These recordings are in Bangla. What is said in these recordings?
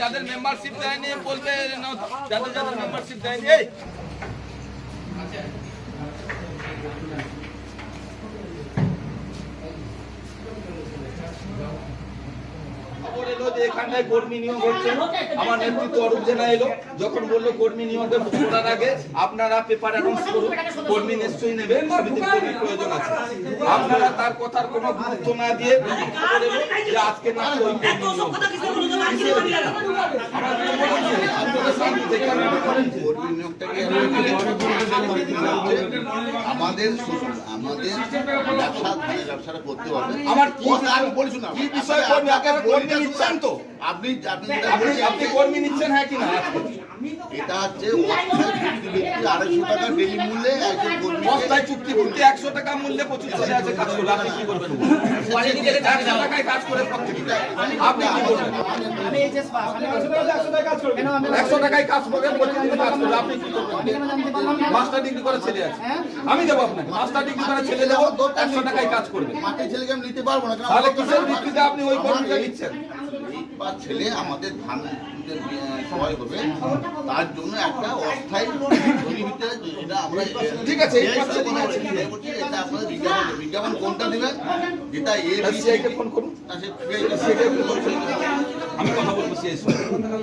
যাদের মেম্বারশিপ দেয়নি বলবে যাদের যাদের মেম্বারশিপ দেয়নি এখানটায় কর্মী নিয়োগ হচ্ছে। আমার নেতৃত্ব অরূপ জেনা এলো। যখন বলল কর্মী নিয়োগে করার আগে আপনারা পেপার অ্যানাউন্স করুন। কর্মী নিশ্চয়ই নেবে। সমিতির কর্মীর প্রয়োজন আছে। আপনারা তার কথার কোনো গুরুত্ব না দিয়ে যে আজকে না ওই কর্মী নিয়োগ আমার তো মনে হচ্ছে, আপনারা শান্তি যেখানে করেন যে। কর্মী নিয়োগটাকে আমাদের আমাদের ব্যবসা ধানের ব্যবসাটা করতে হবে। আমার কি আমি বলছি না কি বিষয় আপনারা কর্মী নিচ্ছেন তো? আপনি আপনি আপনি কর্মী নিচ্ছেন হ্যাঁ কি না? এটা হচ্ছে অস্থায়ী চুক্তি ব্যক্তি আড়াইশো টাকা ডেলি মূল্যে একজন বস্তায় চুক্তি করতে একশো টাকা মূল্যে প্রচুর ছেলে আছে কাজ করবে আপনি কি করবেন? একশো টাকায় কাজ করে আপনি কি করবেন? একশো টাকায় কাজ করবে। প্রতিদিন কাজ করবে। আপনি কি করবেন? মাস্টার ডিগ্রি করে ছেলে আছে। আমি দেবো আপনাকে। মাস্টার ডিগ্রি করে ছেলে দেবো একশো টাকায় কাজ করবে ছেলেকে আমি নিতে পারব না তাহলে আমার কিসের ভিত্তিতে আপনি ওই কর্মীটা নিচ্ছেন বা ছেলে আমাদের ধান সময় হবে তার জন্য একটা অস্থায়ী আমরা ঠিক আছে, এটা আপনাদের বিজ্ঞাপন বিজ্ঞাপন কোনটা দিবেন? যেটা এ ফোন করুন। আমি কথা বলব সিএস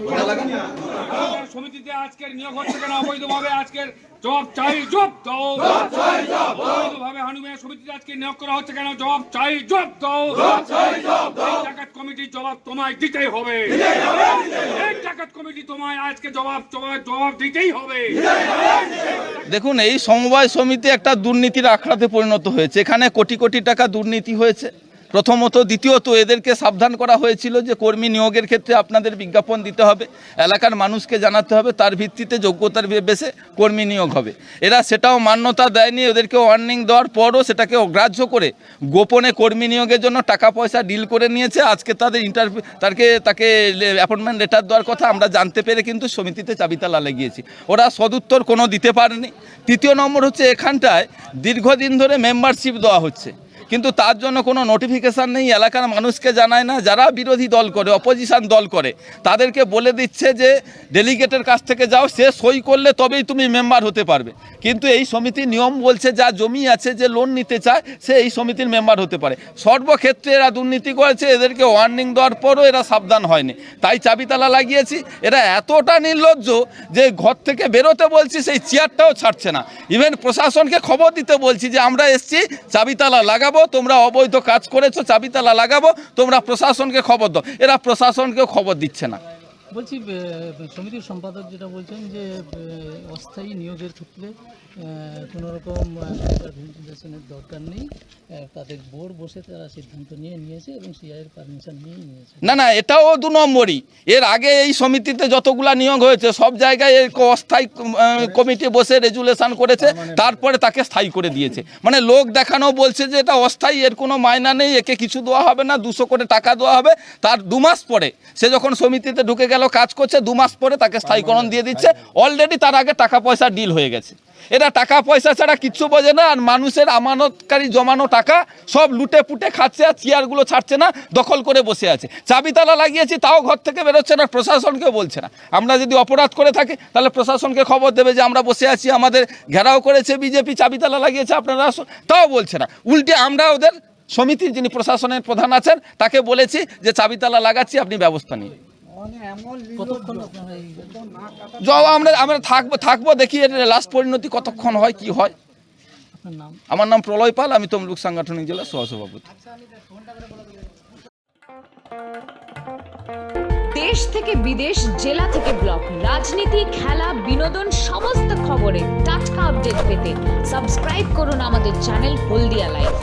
কথা লাগান। সমিতিতে আজকের নিয়োগ হচ্ছে কেন? অবৈধভাবে আজকের জবাব চাই জব দাও। অবৈধভাবে হানুমিয়া সমিতিতে আজকে নিয়োগ করা হচ্ছে কেন? জবাব চাই জব দাও। ডাকাত কমিটির জবাব তোমায় দিতেই হবে। এই ডাকাত কমিটি তোমায় আজকে জবাব জবাব জবাব দিতেই হবে। দেখুন এই সমবায় সমিতি একটা দুর্নীতির আখড়াতে পরিণত হয়েছে। এখানে কোটি কোটি টাকা দুর্নীতি হয়েছে। প্রথমত, দ্বিতীয়ত, এদেরকে সাবধান করা হয়েছিল যে কর্মী নিয়োগের ক্ষেত্রে আপনাদের বিজ্ঞাপন দিতে হবে, এলাকার মানুষকে জানাতে হবে, তার ভিত্তিতে যোগ্যতার বেসে কর্মী নিয়োগ হবে। এরা সেটাও মান্যতা দেয়নি ওদেরকে ওয়ার্নিং দেওয়ার পরও সেটাকে অগ্রাহ্য করে গোপনে কর্মী নিয়োগের জন্য টাকা পয়সা ডিল করে নিয়েছে। আজকে তাদের ইন্টারভিউ তাকে তাকে অ্যাপয়েন্টমেন্ট লেটার দেওয়ার কথা আমরা জানতে পেরে কিন্তু সমিতিতে চাবিতালা লাগিয়েছি। ওরা সদুত্তর কোনো দিতে পারেনি। তৃতীয় নম্বর হচ্ছে, এখানটায় দীর্ঘদিন ধরে মেম্বারশিপ দেওয়া হচ্ছে। কিন্তু তার জন্য কোনো নোটিফিকেশান নেই, এলাকার মানুষকে জানায় না, যারা বিরোধী দল করে অপোজিশন দল করে। তাদেরকে বলে দিচ্ছে যে ডেলিগেটের কাছ থেকে যাও, সে সই করলে তবেই তুমি মেম্বার হতে পারবে। কিন্তু এই সমিতির নিয়ম বলছে, যা জমি আছে, যে লোন নিতে চায়, সে এই সমিতির মেম্বার হতে পারে। সর্বক্ষেত্রে এরা দুর্নীতি করেছে, এদেরকে ওয়ার্নিং দেওয়ার পরও এরা সাবধান হয়নি। তাই চাবিতালা লাগিয়েছি, এরা এতটা নির্লজ্জ যে ঘর থেকে বেরোতে বলছি, সেই চেয়ারটাও ছাড়ছে না। ইভেন প্রশাসনকে খবর দিতে বলছি যে, আমরা এসছি, চাবিতালা লাগাবো তোমরা অবৈধ কাজ করেছ, চাবিতালা লাগাবো, তোমরা প্রশাসনকে খবর দাও। এরা প্রশাসনকেও খবর দিচ্ছে না। বলছি সমিতির সম্পাদক যেটা বলছেন যে অস্থায়ী নিয়োগের ক্ষেত্রে কোনো রকম ভেন্টিলেশনের দরকার নেই। তাদের বোর্ড বসে তারা সিদ্ধান্ত নিয়ে নিয়েছে এবং সিআইয়ের পারমিশন নিয়েই নিয়েছে। না না এটাও দু নম্বরই। এর আগে এই সমিতিতে যতগুলা নিয়োগ হয়েছে সব জায়গায় এই অস্থায়ী কমিটি বসে রেজুলেশন করেছে তারপরে তাকে স্থায়ী করে দিয়েছে। মানে লোক দেখানো বলছে যে এটা অস্থায়ী এর কোনো মায়না নেই একে কিছু দেওয়া হবে না দুশো করে টাকা দেওয়া হবে। তার দু মাস পরে সে যখন সমিতিতে ঢুকে গেল কাজ করছে, দু মাস পরে তাকে স্থায়ীকরণ দিয়ে দিচ্ছে। অলরেডি তার আগে টাকা পয়সা ডিল হয়ে গেছে। এরা টাকা পয়সা ছাড়া কিচ্ছু বোঝে না, আর মানুষের আমানতকারী জমানো টাকা সব লুটে পুটে খাচ্ছে আর চেয়ারগুলো ছাড়ছে না, দখল করে বসে আছে। চাবিতালা লাগিয়েছি, তাও ঘর থেকে বেরোচ্ছে না, প্রশাসনকেও বলছে না। আমরা যদি অপরাধ করে থাকি, তাহলে প্রশাসনকে খবর দেবে যে আমরা বসে আছি, আমাদের ঘেরাও করেছে বিজেপি চাবিতালা লাগিয়েছে, আপনারা আসুন। তাও বলছে না। উল্টে আমরা ওদের সমিতির যিনি প্রশাসনের প্রধান আছেন, তাকে বলেছি যে চাবিতালা লাগাচ্ছি, আপনি ব্যবস্থা নিন। কতক্ষণ আপনারা এই জব আমরা আমরা থাকব থাকব দেখি এর লাস্ট পরিণতি কতক্ষণ হয় কি হয়। আমার নাম প্রলয় পাল আমি তমলুক সাংগঠনিক জেলার সহসভাপতি। দেশ থেকে বিদেশ জেলা থেকে ব্লক রাজনীতি খেলা বিনোদন সমস্ত খবরে টাটকা আপডেট পেতে সাবস্ক্রাইব করুন আমাদের চ্যানেল হলদিয়া লাইভ